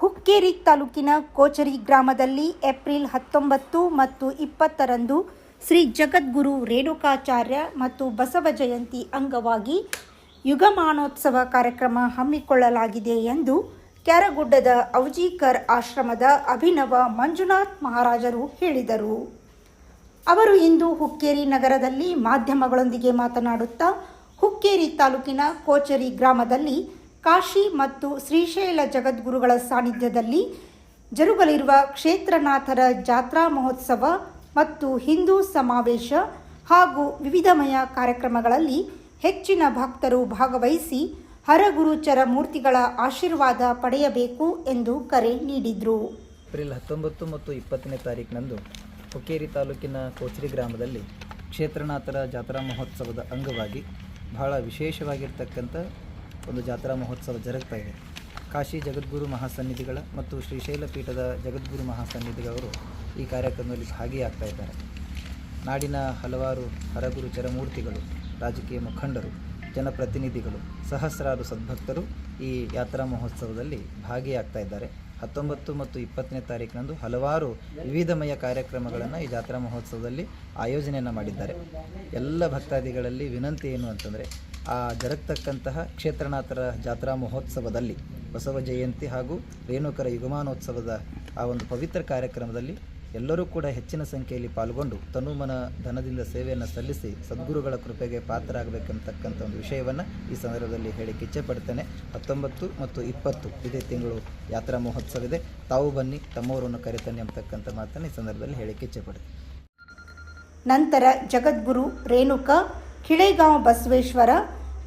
ಹುಕ್ಕೇರಿ ತಾಲೂಕಿನ ಕೋಚರಿ ಗ್ರಾಮದಲ್ಲಿ ಏಪ್ರಿಲ್ ಹತ್ತೊಂಬತ್ತು ಮತ್ತು ಇಪ್ಪತ್ತರಂದು ಶ್ರೀ ಜಗದ್ಗುರು ರೇಣುಕಾಚಾರ್ಯ ಮತ್ತು ಬಸವ ಜಯಂತಿ ಅಂಗವಾಗಿ ಯುಗಮಾನೋತ್ಸವ ಕಾರ್ಯಕ್ರಮ ಹಮ್ಮಿಕೊಳ್ಳಲಾಗಿದೆ ಎಂದು ಕ್ಯಾರಗುಡ್ಡದ ಔಜೀಕರ್ ಆಶ್ರಮದ ಅಭಿನವ ಮಂಜುನಾಥ್ ಮಹಾರಾಜರು ಹೇಳಿದರು. ಅವರು ಇಂದು ಹುಕ್ಕೇರಿ ನಗರದಲ್ಲಿ ಮಾಧ್ಯಮಗಳೊಂದಿಗೆ ಮಾತನಾಡುತ್ತಾ, ಹುಕ್ಕೇರಿ ತಾಲೂಕಿನ ಕೋಚರಿ ಗ್ರಾಮದಲ್ಲಿ ಕಾಶಿ ಮತ್ತು ಶ್ರೀಶೈಲ ಜಗದ್ಗುರುಗಳ ಸಾನ್ನಿಧ್ಯದಲ್ಲಿ ಜರುಗಲಿರುವ ಕ್ಷೇತ್ರನಾಥರ ಜಾತ್ರಾ ಮಹೋತ್ಸವ ಮತ್ತು ಹಿಂದೂ ಸಮಾವೇಶ ಹಾಗೂ ವಿವಿಧಮಯ ಕಾರ್ಯಕ್ರಮಗಳಲ್ಲಿ ಹೆಚ್ಚಿನ ಭಕ್ತರು ಭಾಗವಹಿಸಿ ಹರಗುರುಚರ ಮೂರ್ತಿಗಳ ಆಶೀರ್ವಾದ ಪಡೆಯಬೇಕು ಎಂದು ಕರೆ ನೀಡಿದರು. ಏಪ್ರಿಲ್ ಹತ್ತೊಂಬತ್ತು ಮತ್ತು ಇಪ್ಪತ್ತನೇ ತಾರೀಕಿನಂದು ಹುಕ್ಕೇರಿ ತಾಲೂಕಿನ ಕೋಚರಿ ಗ್ರಾಮದಲ್ಲಿ ಕ್ಷೇತ್ರನಾಥರ ಜಾತ್ರಾ ಮಹೋತ್ಸವದ ಅಂಗವಾಗಿ ಬಹಳ ವಿಶೇಷವಾಗಿರ್ತಕ್ಕಂಥ ಒಂದು ಜಾತ್ರಾ ಮಹೋತ್ಸವ ಜರುಗ್ತಾ ಇದೆ. ಕಾಶಿ ಜಗದ್ಗುರು ಮಹಾಸನ್ನಿಧಿಗಳ ಮತ್ತು ಶ್ರೀಶೈಲ ಪೀಠದ ಜಗದ್ಗುರು ಮಹಾಸನ್ನಿಧಿಗಳವರು ಈ ಕಾರ್ಯಕ್ರಮದಲ್ಲಿ ಭಾಗಿಯಾಗ್ತಾ ಇದ್ದಾರೆ. ನಾಡಿನ ಹಲವಾರು ಹರಗುರು ಚರಮೂರ್ತಿಗಳು, ರಾಜಕೀಯ ಮುಖಂಡರು, ಜನಪ್ರತಿನಿಧಿಗಳು, ಸಹಸ್ರಾರು ಸದ್ಭಕ್ತರು ಈ ಯಾತ್ರಾ ಮಹೋತ್ಸವದಲ್ಲಿ ಭಾಗಿಯಾಗ್ತಾ ಇದ್ದಾರೆ. ಹತ್ತೊಂಬತ್ತು ಮತ್ತು ಇಪ್ಪತ್ತನೇ ತಾರೀಕಿನಂದು ಹಲವಾರು ವಿವಿಧಮಯ ಕಾರ್ಯಕ್ರಮಗಳನ್ನು ಈ ಜಾತ್ರಾ ಮಹೋತ್ಸವದಲ್ಲಿ ಆಯೋಜನೆಯನ್ನು ಮಾಡಿದ್ದಾರೆ. ಎಲ್ಲ ಭಕ್ತಾದಿಗಳಲ್ಲಿ ವಿನಂತಿ ಏನು ಅಂತಂದರೆ ಆ ಜರುಗ್ತಕ್ಕಂತಹ ಕ್ಷೇತ್ರನಾಥರ ಜಾತ್ರಾ ಮಹೋತ್ಸವದಲ್ಲಿ ಬಸವ ಜಯಂತಿ ಹಾಗೂ ರೇಣುಕರ ಯುಗಮಾನೋತ್ಸವದ ಆ ಒಂದು ಪವಿತ್ರ ಕಾರ್ಯಕ್ರಮದಲ್ಲಿ ಎಲ್ಲರೂ ಕೂಡ ಹೆಚ್ಚಿನ ಸಂಖ್ಯೆಯಲ್ಲಿ ಪಾಲ್ಗೊಂಡು ತನುಮನ ಧನದಿಂದ ಸೇವೆಯನ್ನು ಸಲ್ಲಿಸಿ ಸದ್ಗುರುಗಳ ಕೃಪೆಗೆ ಪಾತ್ರರಾಗಬೇಕಂತಕ್ಕಂಥ ಒಂದು ವಿಷಯವನ್ನು ಈ ಸಂದರ್ಭದಲ್ಲಿ ಹೇಳಿಕ್ಕೆ ಇಚ್ಛೆಪಡ್ತೇನೆ ಹತ್ತೊಂಬತ್ತು ಮತ್ತು ಇಪ್ಪತ್ತು ಇದೇ ತಿಂಗಳು ಯಾತ್ರಾ ಮಹೋತ್ಸವ ಇದೆ ತಾವು ಬನ್ನಿ, ತಮ್ಮವರನ್ನು ಕರೆತನ್ನಿ ಅಂತಕ್ಕಂಥ ಮಾತನ್ನು ಈ ಸಂದರ್ಭದಲ್ಲಿ ಹೇಳಿಕ್ಕೆ ಇಚ್ಛೆಪಡ್ತೇನೆ ನಂತರ ಜಗದ್ಗುರು ರೇಣುಕ, ಕಿಳೆಗಾಂವ್ ಬಸವೇಶ್ವರ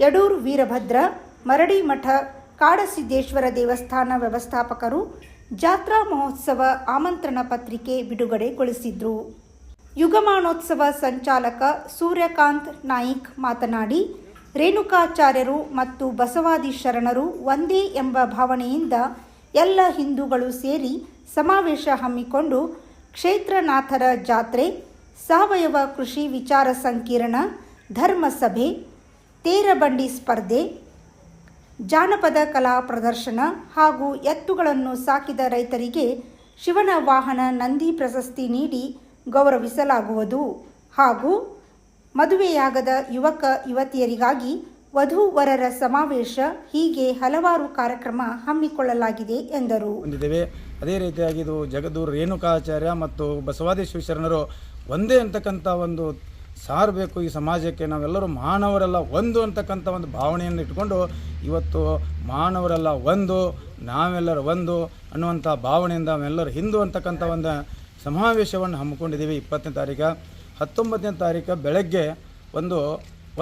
ಯಡೂರು ವೀರಭದ್ರ, ಮರಡಿ ಮಠ, ಕಾಡಸಿದ್ದೇಶ್ವರ ದೇವಸ್ಥಾನ ವ್ಯವಸ್ಥಾಪಕರು ಜಾತ್ರಾ ಮಹೋತ್ಸವ ಆಮಂತ್ರಣ ಪತ್ರಿಕೆ ಬಿಡುಗಡೆಗೊಳಿಸಿದ್ರು. ಯುಗಮಾನೋತ್ಸವ ಸಂಚಾಲಕ ಸೂರ್ಯಕಾಂತ್ ನಾಯಿಕ್ ಮಾತನಾಡಿ, ರೇಣುಕಾಚಾರ್ಯರು ಮತ್ತು ಬಸವಾದಿ ಶರಣರು ಒಂದೇ ಎಂಬ ಭಾವನೆಯಿಂದ ಎಲ್ಲ ಹಿಂದೂಗಳು ಸೇರಿ ಸಮಾವೇಶ ಹಮ್ಮಿಕೊಂಡು ಕ್ಷೇತ್ರನಾಥರ ಜಾತ್ರೆ, ಸಾವಯವ ಕೃಷಿ ವಿಚಾರ ಸಂಕಿರಣ, ಧರ್ಮಸಭೆ ತೇರಬಂಡಿ ಸ್ಪರ್ಧೆ, ಜಾನಪದ ಕಲಾ ಪ್ರದರ್ಶನ ಹಾಗೂ ಎತ್ತುಗಳನ್ನು ಸಾಕಿದ ರೈತರಿಗೆ ಶಿವನ ವಾಹನ ನಂದಿ ಪ್ರಶಸ್ತಿ ನೀಡಿ ಗೌರವಿಸಲಾಗುವುದು. ಹಾಗೂ ಮದುವೆಯಾಗದ ಯುವಕ, ಯುವತಿಯರಿಗಾಗಿ ವಧೂವರರ ಸಮಾವೇಶ ಹೀಗೆ ಹಲವಾರು ಕಾರ್ಯಕ್ರಮ ಹಮ್ಮಿಕೊಳ್ಳಲಾಗಿದೆ ಎಂದರು. ಹೊಂದಿದ್ದೇವೆ. ಅದೇ ರೀತಿಯಾಗಿ ಇದು ಜಗದೂರು ರೇಣುಕಾಚಾರ್ಯ ಮತ್ತು ಬಸವಾದಿ ಒಂದೇ ಅಂತಕ್ಕಂಥ ಒಂದು ಸಾರಬೇಕು ಈ ಸಮಾಜಕ್ಕೆ. ನಾವೆಲ್ಲರೂ ಮಾನವರೆಲ್ಲ ಒಂದು ಅಂತಕ್ಕಂಥ ಒಂದು ಭಾವನೆಯನ್ನು ಇಟ್ಕೊಂಡು ಇವತ್ತು ಮಾನವರೆಲ್ಲ ಒಂದು, ನಾವೆಲ್ಲರೂ ಒಂದು ಅನ್ನುವಂಥ ಭಾವನೆಯಿಂದ ನಾವೆಲ್ಲರೂ ಹಿಂದೂ ಅಂತಕ್ಕಂಥ ಒಂದು ಸಮಾವೇಶವನ್ನು ಹಮ್ಮಿಕೊಂಡಿದ್ದೀವಿ ಇಪ್ಪತ್ತನೇ ತಾರೀಕು. ಹತ್ತೊಂಬತ್ತನೇ ತಾರೀಕು ಬೆಳಗ್ಗೆ ಒಂದು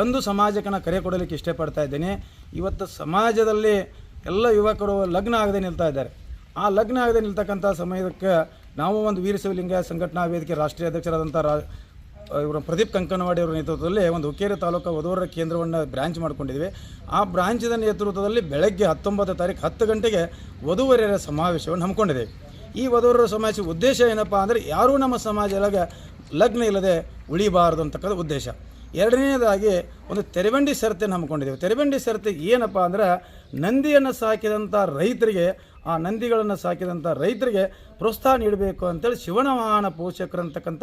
ಒಂದು ಸಮಾಜಕ್ಕೆ ನಾನು ಕರೆ ಕೊಡಲಿಕ್ಕೆ ಇಷ್ಟಪಡ್ತಾ ಇದ್ದೀನಿ. ಇವತ್ತು ಸಮಾಜದಲ್ಲಿ ಎಲ್ಲ ಯುವಕರು ಲಗ್ನ ಆಗದೆ ನಿಲ್ತಾ ಇದ್ದಾರೆ. ಆ ಲಗ್ನ ಆಗದೆ ನಿಲ್ತಕ್ಕಂಥ ಸಮಯಕ್ಕೆ ನಾವು ಒಂದು ವೀರಶಿವಲಿಂಗ ಸಂಘಟನಾ ವೇದಿಕೆ ರಾಷ್ಟ್ರೀಯ ಅಧ್ಯಕ್ಷರಾದಂಥ ರಾ ಇವರು ಪ್ರದೀಪ್ ಕಂಕನವಾಡಿ ಅವರ ನೇತೃತ್ವದಲ್ಲಿ ಒಂದು ಹುಕ್ಕೇರಿ ತಾಲೂಕು ವಧುವರ ಕೇಂದ್ರವನ್ನು ಬ್ರಾಂಚ್ ಮಾಡ್ಕೊಂಡಿದ್ವಿ. ಆ ಬ್ರಾಂಚಿನ ನೇತೃತ್ವದಲ್ಲಿ ಬೆಳಗ್ಗೆ ಹತ್ತೊಂಬತ್ತು ತಾರೀಕು ಹತ್ತು ಗಂಟೆಗೆ ವಧುವರಿಯರ ಸಮಾವೇಶವನ್ನು ಹಮ್ಮಿಕೊಂಡಿದೆ ಈ ವಧುವರರ ಸಮಾವೇಶ ಉದ್ದೇಶ ಏನಪ್ಪ ಅಂದರೆ ಯಾರೂ ನಮ್ಮ ಸಮಾಜದಾಗ ಲಗ್ನ ಇಲ್ಲದೆ ಉಳಿಬಾರದು ಅಂತಕ್ಕಂಥ ಉದ್ದೇಶ. ಎರಡನೇದಾಗಿ ಒಂದು ತೆರೆಬಂಡಿ ಸರತೆ ಹಮ್ಮಿಕೊಂಡಿದ್ದೇವೆ. ತೆರೆಬಂಡಿ ಸರತೆ ಏನಪ್ಪ ಅಂದ್ರೆ ನಂದಿಯನ್ನು ಸಾಕಿದಂಥ ರೈತರಿಗೆ, ಆ ನಂದಿಗಳನ್ನು ಸಾಕಿದಂಥ ರೈತರಿಗೆ ಪ್ರೋತ್ಸಾಹ ನೀಡಬೇಕು ಅಂತೇಳಿ ಶಿವನವಾಹನ ಪೋಷಕರು ಅಂತಕ್ಕಂಥ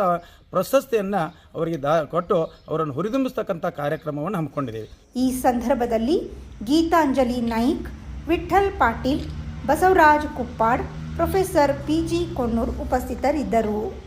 ಪ್ರಶಸ್ತಿಯನ್ನು ಅವರಿಗೆ ದಾ, ಕೊಟ್ಟು ಅವರನ್ನು ಹುರಿದುಂಬಿಸ್ತಕ್ಕಂಥ ಕಾರ್ಯಕ್ರಮವನ್ನು ಹಮ್ಮಿಕೊಂಡಿದ್ದೇವೆ. ಈ ಸಂದರ್ಭದಲ್ಲಿ Geetanjali Naik, Vitthal Patil, Basavaraj Kuppad, professor P G Konnur ಉಪಸ್ಥಿತರಿದ್ದರು.